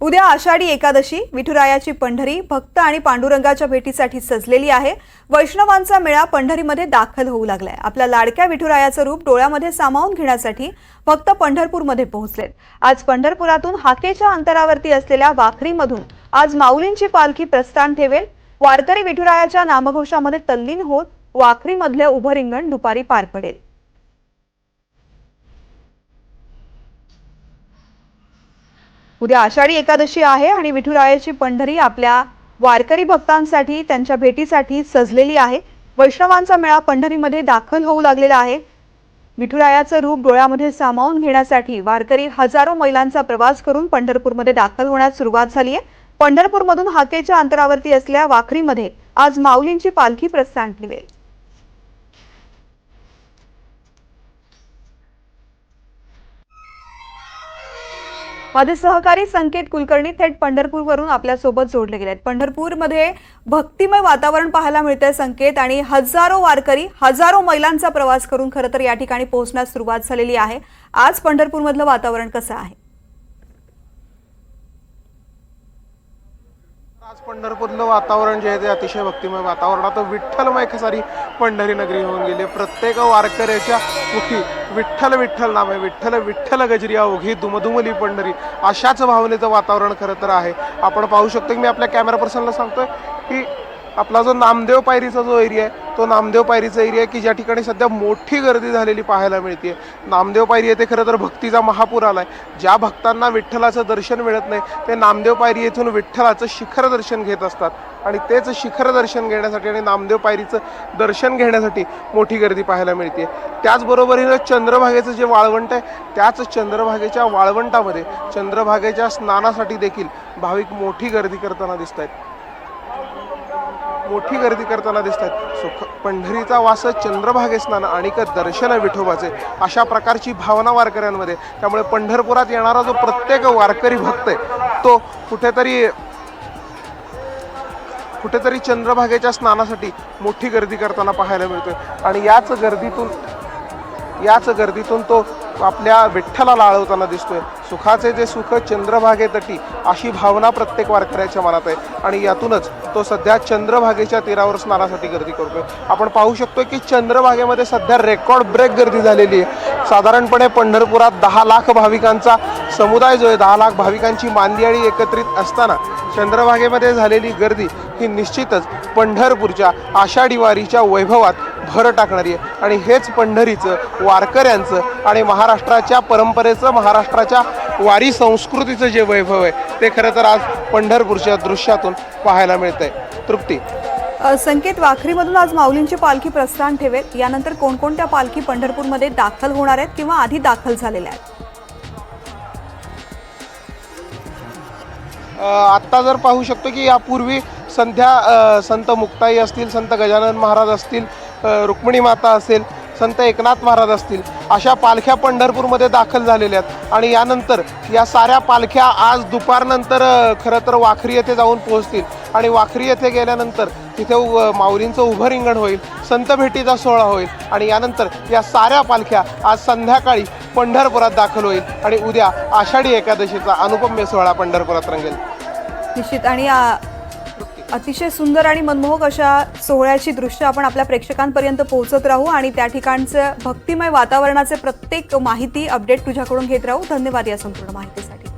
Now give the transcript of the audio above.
उद्या आषाढी एकादशी विठुरायाची पंढरी भक्त आणि पांडुरंगाच्या भेटीसाठी सजलेली आहे. वैष्णवांचा मेळा पंढरीमध्ये दाखल होऊ लागलाय. आपल्या लाडक्या विठुरायाचं रूप डोळ्यामध्ये सामावून घेण्यासाठी भक्त पंढरपूरमध्ये पोहोचलेत. आज पंढरपुरातून हाकेच्या अंतरावरती असलेल्या वाखरीमधून आज माऊलींची पालखी प्रस्थान ठेवेल. वारकरी विठुरायाच्या नामघोषामध्ये तल्लीन होत वाखरीमधले उभं रिंगण दुपारी पार पडेल. उद्या आषाढी एकादशी आहे आणि विठुरायाची पंढरी आपल्या वारकरी भक्तांसाठी त्यांच्या भेटीसाठी सजलेली आहे. वैष्णवांचा मेळा पंढरीमध्ये दाखल होऊ लागलेला आहे. विठुरायाचं रूप डोळ्यामध्ये सामावून घेण्यासाठी वारकरी हजारो मैलांचा प्रवास करून पंढरपूरमध्ये दाखल होण्यास सुरुवात झाली आहे. पंढरपूरमधून हाकेच्या अंतरावरती असल्या वाखरीमध्ये आज माऊलींची पालखी प्रस्थान ठेवेल. माझे सहकारी संकेत कुलकर्णी थेट पंढरपूरवरून आपल्यासोबत जोडले गेले आहेत पंढरपूरमध्ये भक्तिमय वातावरण पाहायला मिळतंय संकेत आणि हजारो वारकरी हजारो मैलांचा प्रवास करून खरं तर या ठिकाणी पोहोचण्यास सुरुवात झालेली आहे. आज पंढरपूरमधलं वातावरण कसं आहे? आज पंढरपूरलं वातावरण जे आहे ते अतिशय भक्तिमय वातावरण. आता विठ्ठलमय खसारी पंढरी नगरी होऊन गेली. प्रत्येक वारकऱ्याच्या मुखी विठ्ठल विठ्ठल नाम आहे. विठ्ठल विठ्ठल गजरी ओघी दुमदुमली पंढरी. अशाच भावनेचं वातावरण खरं तर आहे. आपण पाहू शकतो की मी आपल्या कॅमेरा पर्सनला सांगतोय की आपला जो नामदेव पायरीचा जो एरिया आहे तो नामदेव पायरीचा एरिया आहे की ज्या ठिकाणी सध्या मोठी गर्दी झालेली पाहायला मिळते नामदेव पायरी येथे खरं तर भक्तीचा महापूर आहे ज्या भक्तांना विठ्ठलाचं दर्शन मिळत नाही ते नामदेव पायरी येथून विठ्ठलाचं शिखर दर्शन घेत असतात. आणि तेच शिखर दर्शन घेण्यासाठी आणि नामदेव पायरीचं दर्शन घेण्यासाठी मोठी गर्दी पाहायला मिळते त्याचबरोबरीनं चंद्रभागेचं जे वाळवंट आहे त्याच चंद्रभागेच्या वाळवंटामध्ये चंद्रभागेच्या स्नानासाठी देखील भाविक मोठी गर्दी करताना दिसत आहेत मोठी गर्दी करताना दिसत आहेत सुख पंढरीचा वास चंद्रभागे स्नान आणि दर्शन विठोबाचे अशा प्रकारची भावना वारकऱ्यांमध्ये. त्यामुळे पंढरपुरात येणारा जो प्रत्येक वारकरी भक्त आहे तो कुठेतरी कुठेतरी चंद्रभागेच्या स्नानासाठी मोठी गर्दी करताना पाहायला मिळतोय. आणि याच गर्दीतून याच गर्दीतून तो आपल्या विठ्ठला लाळवताना दिसतोय. सुखाचे जे सुख चंद्रभागे तटी अशी भावना प्रत्येक वारकऱ्याच्या मनात आहे. आणि यातूनच तो सध्या चंद्रभागेच्या तीरावर स्नानासाठी गर्दी करतोय. आपण पाहू शकतो की चंद्रभागेमध्ये सध्या रेकॉर्ड ब्रेक गर्दी झालेली आहे. साधारणपणे पंढरपुरात दहा लाख भाविकांचा समुदाय जो आहे दहा लाख भाविकांची मांदियाळी एकत्रित असताना चंद्रभागेमध्ये झालेली गर्दी ही निश्चितच पंढरपूरच्या आषाढी वारीच्या वैभवात भर टाकणारी आहे. आणि हेच पंढरीचं वारकऱ्यांचं आणि महाराष्ट्राच्या परंपरेचं महाराष्ट्राच्या वारी संस्कृतीचं जे वैभव आहे ते खरं तर आज पंढरपूरच्या दृश्यातून पाहायला मिळतंय. तृप्ती. अ, संकेत वाखरीमधून आज माऊलींची पालखी प्रस्थान ठेवेल. यानंतर कोणकोणत्या पालखी पंढरपूरमध्ये दाखल होणार आहेत किंवा आधी दाखल झालेल्या आहेत? आत्ता जर पाहू शकतो की यापूर्वी संध्या संत मुक्ताई असतील संत गजानन महाराज असतील रुक्मिणी माता असेल संत एकनाथ महाराज असतील अशा पालख्या पंढरपूरमध्ये दाखल झालेल्या आहेत. आणि यानंतर या साऱ्या पालख्या आज दुपारनंतर खरं तर वाखरी येथे जाऊन पोहोचतील. आणि वाखरी येथे गेल्यानंतर तिथे उ- माऊलींचं उभं रिंगण होईल संत भेटीचा सोहळा होईल. आणि यानंतर या साऱ्या पालख्या आज संध्याकाळी पंढरपुरात दाखल होईल. आणि उद्या आषाढी एकादशीचा अनुपम्य सोहळा पंढरपुरात रंगेल. निश्चित. आणि अतिशय सुंदर आणि मनमोहक अशा सोहळ्याची दृश्य आपण आपल्या प्रेक्षकांपर्यंत पोहोचत राहू आणि त्या ठिकाणचं भक्तिमय वातावरणाचे प्रत्येक माहिती अपडेट तुझ्याकडून घेत राहू. धन्यवाद या संपूर्ण माहितीसाठी.